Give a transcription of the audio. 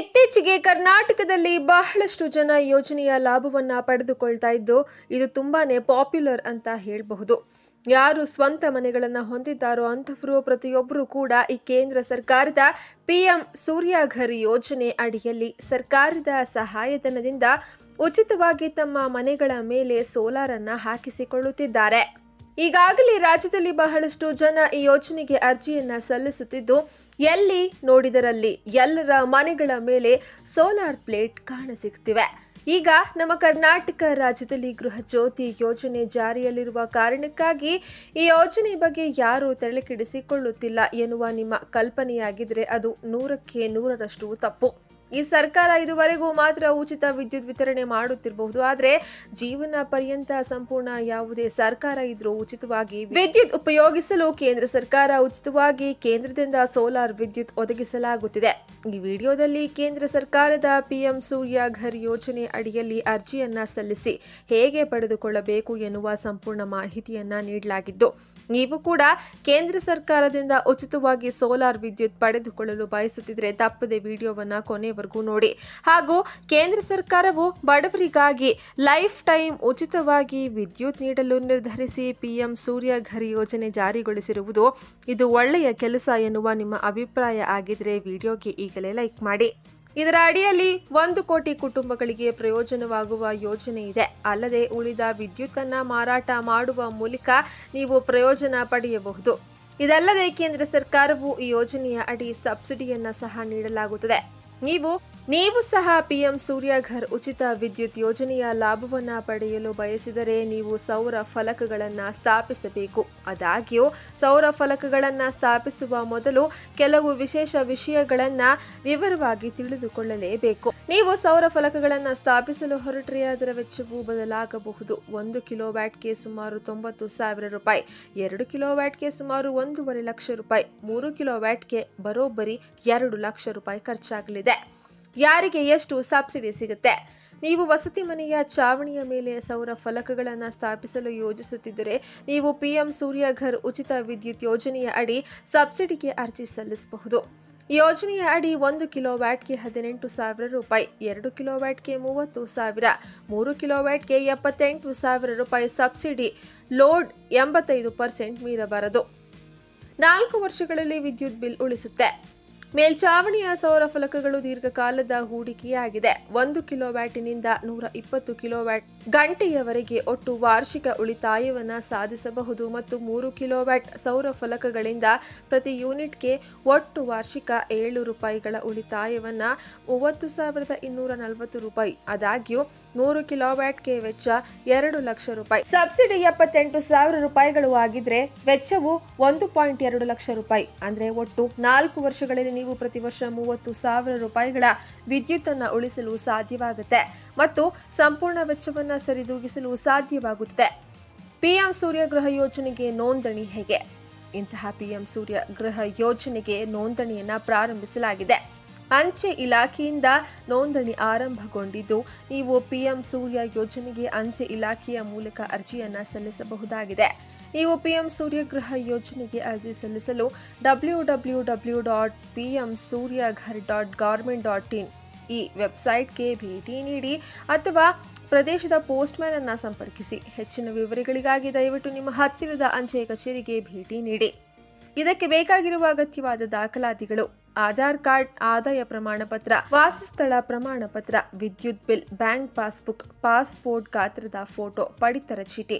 ಇತ್ತೀಚೆಗೆ ಕರ್ನಾಟಕದಲ್ಲಿ ಬಹಳಷ್ಟು ಜನ ಯೋಜನೆಯ ಲಾಭವನ್ನ ಪಡೆದುಕೊಳ್ತಾ ಇದ್ದು, ಇದು ತುಂಬಾನೇ ಪಾಪ್ಯುಲರ್ ಅಂತ ಹೇಳಬಹುದು. ಯಾರು ಸ್ವಂತ ಮನೆಗಳನ್ನು ಹೊಂದಿದ್ದಾರೋ ಅಂಥವರು ಪ್ರತಿಯೊಬ್ಬರೂ ಕೂಡ ಈ ಕೇಂದ್ರ ಸರ್ಕಾರದ ಪಿ ಎಂ ಸೂರ್ಯಘರ್ ಯೋಜನೆ ಅಡಿಯಲ್ಲಿ ಸರ್ಕಾರದ ಸಹಾಯಧನದಿಂದ ಉಚಿತವಾಗಿ ತಮ್ಮ ಮನೆಗಳ ಮೇಲೆ ಸೋಲಾರನ್ನು ಹಾಕಿಸಿಕೊಳ್ಳುತ್ತಿದ್ದಾರೆ. ಈಗಾಗಲೇ ರಾಜ್ಯದಲ್ಲಿ ಬಹಳಷ್ಟು ಜನ ಈ ಯೋಜನೆಗೆ ಅರ್ಜಿಯನ್ನ ಸಲ್ಲಿಸುತ್ತಿದ್ದು, ಎಲ್ಲಿ ನೋಡಿದರಲ್ಲಿ ಎಲ್ಲರ ಮನೆಗಳ ಮೇಲೆ ಸೋಲಾರ್ ಪ್ಲೇಟ್ ಕಾಣಸಿಗ್ತಿವೆ. ಈಗ ನಮ್ಮ ಕರ್ನಾಟಕ ರಾಜ್ಯದಲ್ಲಿ ಗೃಹ ಜ್ಯೋತಿ ಯೋಜನೆ ಜಾರಿಯಲ್ಲಿರುವ ಕಾರಣಕ್ಕಾಗಿ ಈ ಯೋಜನೆ ಬಗ್ಗೆ ಯಾರು ತಲೆಕೆಡಿಸಿಕೊಳ್ಳುತ್ತಿಲ್ಲ ಎನ್ನುವ ನಿಮ್ಮ ಕಲ್ಪನೆಯಾಗಿದ್ದರೆ ಅದು ನೂರಕ್ಕೆ ನೂರರಷ್ಟು ತಪ್ಪು. ಈ ಸರ್ಕಾರ ಇದುವರೆಗೂ ಮಾತ್ರ ಉಚಿತ ವಿದ್ಯುತ್ ವಿತರಣೆ ಮಾಡುತ್ತಿರಬಹುದು. ಆದರೆ ಜೀವನ ಪರ್ಯಂತ ಸಂಪೂರ್ಣ ಯಾವುದೇ ಸರ್ಕಾರ ಇದ್ರೂ ಉಚಿತವಾಗಿ ವಿದ್ಯುತ್ ಉಪಯೋಗಿಸಲು ಕೇಂದ್ರ ಸರ್ಕಾರ ಉಚಿತವಾಗಿ ಕೇಂದ್ರದಿಂದ ಸೋಲಾರ್ ವಿದ್ಯುತ್ ಒದಗಿಸಲಾಗುತ್ತಿದೆ. ಈ ವಿಡಿಯೋದಲ್ಲಿ ಕೇಂದ್ರ ಸರ್ಕಾರದ ಪಿಎಂ ಸೂರ್ಯ ಘರ್ ಯೋಜನೆ ಅಡಿಯಲ್ಲಿ ಅರ್ಜಿಯನ್ನ ಸಲ್ಲಿಸಿ ಹೇಗೆ ಪಡೆದುಕೊಳ್ಳಬೇಕು ಎನ್ನುವ ಸಂಪೂರ್ಣ ಮಾಹಿತಿಯನ್ನ ನೀಡಲಾಗಿದ್ದು, ನೀವು ಕೂಡ ಕೇಂದ್ರ ಸರ್ಕಾರದಿಂದ ಉಚಿತವಾಗಿ ಸೋಲಾರ್ ವಿದ್ಯುತ್ ಪಡೆದುಕೊಳ್ಳಲು ಬಯಸುತ್ತಿದ್ರೆ ತಪ್ಪದೆ ವಿಡಿಯೋವನ್ನ ಕೊನೆವರೆಗೂ ನೋಡಿ. ಹಾಗೂ ಕೇಂದ್ರ ಸರ್ಕಾರವು ಬಡವರಿಗಾಗಿ ಲೈಫ್ ಟೈಮ್ ಉಚಿತವಾಗಿ ವಿದ್ಯುತ್ ನೀಡಲು ನಿರ್ಧರಿಸಿ ಪಿಎಂ ಸೂರ್ಯ ಘರ್ ಯೋಜನೆ ಜಾರಿಗೊಳಿಸಿರುವುದು ಇದು ಒಳ್ಳೆಯ ಕೆಲಸ ಎನ್ನುವ ನಿಮ್ಮ ಅಭಿಪ್ರಾಯ ಆಗಿದ್ರೆ ವಿಡಿಯೋಗೆ ಈಗಲೇ ಲೈಕ್ ಮಾಡಿ. ಇದರ ಅಡಿಯಲ್ಲಿ ಒಂದು ಕೋಟಿ ಕುಟುಂಬಗಳಿಗೆ ಪ್ರಯೋಜನವಾಗುವ ಯೋಜನೆ ಇದೆ. ಅಲ್ಲದೆ ಉಳಿದ ವಿದ್ಯುತ್ತನ್ನು ಮಾರಾಟ ಮಾಡುವ ಮೂಲಕ ನೀವು ಪ್ರಯೋಜನ ಪಡೆಯಬಹುದು. ಇದಲ್ಲದೆ ಕೇಂದ್ರ ಸರ್ಕಾರವು ಈ ಯೋಜನೆಯ ಅಡಿ ಸಬ್ಸಿಡಿಯನ್ನು ಸಹ ನೀಡಲಾಗುತ್ತದೆ. ನೀವು ನೀವು ಸಹ ಪಿಎಂ ಸೂರ್ಯಘರ್ ಉಚಿತ ವಿದ್ಯುತ್ ಯೋಜನೆಯ ಲಾಭವನ್ನು ಪಡೆಯಲು ಬಯಸಿದರೆ ನೀವು ಸೌರ ಫಲಕಗಳನ್ನು ಸ್ಥಾಪಿಸಬೇಕು. ಆದಾಗ್ಯೂ, ಸೌರ ಫಲಕಗಳನ್ನು ಸ್ಥಾಪಿಸುವ ಮೊದಲು ಕೆಲವು ವಿಶೇಷ ವಿಷಯಗಳನ್ನು ವಿವರವಾಗಿ ತಿಳಿದುಕೊಳ್ಳಲೇಬೇಕು. ನೀವು ಸೌರ ಫಲಕಗಳನ್ನು ಸ್ಥಾಪಿಸಲು ಹೊರಟ್ರೆ ಅದರ ವೆಚ್ಚವು ಬದಲಾಗಬಹುದು. ಒಂದು ಕಿಲೋವ್ಯಾಟ್ಗೆ ಸುಮಾರು ತೊಂಬತ್ತು ಸಾವಿರ ರೂಪಾಯಿ, ಎರಡು ಕಿಲೋವ್ಯಾಟ್ಗೆ ಸುಮಾರು ಒಂದೂವರೆ ಲಕ್ಷ ರೂಪಾಯಿ, ಮೂರು ಕಿಲೋವ್ಯಾಟ್ಗೆ ಬರೋಬ್ಬರಿ ಎರಡು ಲಕ್ಷ ರೂಪಾಯಿ ಖರ್ಚಾಗಲಿದೆ. ಯಾರಿಗೆ ಎಷ್ಟು ಸಬ್ಸಿಡಿ ಸಿಗುತ್ತೆ? ನೀವು ವಸತಿ ಮನೆಯ ಚಾವಣಿಯ ಮೇಲೆ ಸೌರ ಫಲಕಗಳನ್ನು ಸ್ಥಾಪಿಸಲು ಯೋಜಿಸುತ್ತಿದ್ದರೆ ನೀವು ಪಿಎಂ ಸೂರ್ಯಘರ್ ಉಚಿತ ವಿದ್ಯುತ್ ಯೋಜನೆಯ ಅಡಿ ಸಬ್ಸಿಡಿಗೆ ಅರ್ಜಿ ಸಲ್ಲಿಸಬಹುದು. ಯೋಜನೆಯ ಅಡಿ ಒಂದು ಕಿಲೋವ್ಯಾಟ್ಗೆ ಹದಿನೆಂಟು ಸಾವಿರ ರೂಪಾಯಿ, ಎರಡು ಕಿಲೋವ್ಯಾಟ್ಗೆ ಮೂವತ್ತು ಸಾವಿರ, ಮೂರು ಕಿಲೋವ್ಯಾಟ್ಗೆ ಎಪ್ಪತ್ತೆಂಟು ಸಾವಿರ ರೂಪಾಯಿ ಸಬ್ಸಿಡಿ, ಲೋಡ್ ಎಂಬತ್ತೈದು ಪರ್ಸೆಂಟ್ ಮೀರಬಾರದು. ನಾಲ್ಕು ವರ್ಷಗಳಲ್ಲಿ ವಿದ್ಯುತ್ ಬಿಲ್ ಉಳಿಸುತ್ತೆ. ಮೇಲ್ಚಾವಣಿಯ ಸೌರ ಫಲಕಗಳು ದೀರ್ಘಕಾಲದ ಹೂಡಿಕೆಯಾಗಿದೆ. ಒಂದು ಕಿಲೋವ್ಯಾಟಿನಿಂದ ನೂರ ಇಪ್ಪತ್ತು ಕಿಲೋವ್ಯಾಟ್ ಗಂಟೆಯವರೆಗೆ ಒಟ್ಟು ವಾರ್ಷಿಕ ಉಳಿತಾಯವನ್ನು ಸಾಧಿಸಬಹುದು ಮತ್ತು ಮೂರು ಕಿಲೋವ್ಯಾಟ್ ಸೌರ ಫಲಕಗಳಿಂದ ಪ್ರತಿ ಯೂನಿಟ್ಗೆ ಒಟ್ಟು ವಾರ್ಷಿಕ ಏಳು ರೂಪಾಯಿಗಳ ಉಳಿತಾಯವನ್ನು ಮೂವತ್ತು ಸಾವಿರದ ಇನ್ನೂರ ನಲವತ್ತು ರೂಪಾಯಿ. ಆದಾಗ್ಯೂ ನೂರು ಕಿಲೋವ್ಯಾಟ್ಗೆ ವೆಚ್ಚ ಎರಡು ಲಕ್ಷ ರೂಪಾಯಿ. ಸಬ್ಸಿಡಿ ಎಪ್ಪತ್ತೆಂಟು ಸಾವಿರ ರೂಪಾಯಿಗಳು ಆಗಿದ್ರೆ ವೆಚ್ಚವು ಒಂದು ಪಾಯಿಂಟ್ ಎರಡು ಲಕ್ಷ ರೂಪಾಯಿ. ಅಂದ್ರೆ ಒಟ್ಟು ನಾಲ್ಕು ವರ್ಷಗಳಲ್ಲಿ ನೀವು ಪ್ರತಿ ವರ್ಷ ಮೂವತ್ತು ಸಾವಿರ ರೂಪಾಯಿಗಳ ವಿದ್ಯುತ್ತನ್ನು ಉಳಿಸಲು ಸಾಧ್ಯವಾಗುತ್ತೆ ಮತ್ತು ಸಂಪೂರ್ಣ ವೆಚ್ಚವನ್ನು ಸರಿದೂಗಿಸಲು ಸಾಧ್ಯವಾಗುತ್ತದೆ. ಪಿಎಂ ಸೂರ್ಯಗ್ರಹ ಯೋಜನೆಗೆ ನೋಂದಣಿ ಹೇಗೆ? ಇಂತಹ ಪಿಎಂ ಸೂರ್ಯ ಗೃಹ ಯೋಜನೆಗೆ ನೋಂದಣಿಯನ್ನ ಪ್ರಾರಂಭಿಸಲಾಗಿದೆ. ಅಂಚೆ ಇಲಾಖೆಯಿಂದ ನೋಂದಣಿ ಆರಂಭಗೊಂಡಿದ್ದು, ನೀವು ಪಿಎಂ ಸೂರ್ಯ ಯೋಜನೆಗೆ ಅಂಚೆ ಇಲಾಖೆಯ ಮೂಲಕ ಅರ್ಜಿಯನ್ನು ಸಲ್ಲಿಸಬಹುದಾಗಿದೆ. ನೀವು ಪಿಎಂ ಸೂರ್ಯಗೃಹ ಯೋಜನೆಗೆ ಅರ್ಜಿ ಸಲ್ಲಿಸಲು W W W dot PM Suryaghar dot government dot in ಈ ವೆಬ್ಸೈಟ್ಗೆ ಭೇಟಿ ನೀಡಿ ಅಥವಾ ಪ್ರದೇಶದ ಪೋಸ್ಟ್ಮ್ಯಾನ್ ಅನ್ನು ಸಂಪರ್ಕಿಸಿ. ಹೆಚ್ಚಿನ ವಿವರಗಳಿಗಾಗಿ ದಯವಿಟ್ಟು ನಿಮ್ಮ ಹತ್ತಿರದ ಅಂಚೆ ಕಚೇರಿಗೆ ಭೇಟಿ ನೀಡಿ. ಇದಕ್ಕೆ ಬೇಕಾಗಿರುವ ಅಗತ್ಯವಾದ ದಾಖಲಾತಿಗಳು, ಆಧಾರ್ ಕಾರ್ಡ್, ಆದಾಯ ಪ್ರಮಾಣ ಪತ್ರ ವಾಸಸ್ಥಳ ಪ್ರಮಾಣ ಪತ್ರ ವಿದ್ಯುತ್ ಬಿಲ್, ಬ್ಯಾಂಕ್ ಪಾಸ್ಬುಕ್, ಪಾಸ್ಪೋರ್ಟ್ ಗಾತ್ರದ ಫೋಟೋ, ಪಡಿತರ ಚೀಟಿ.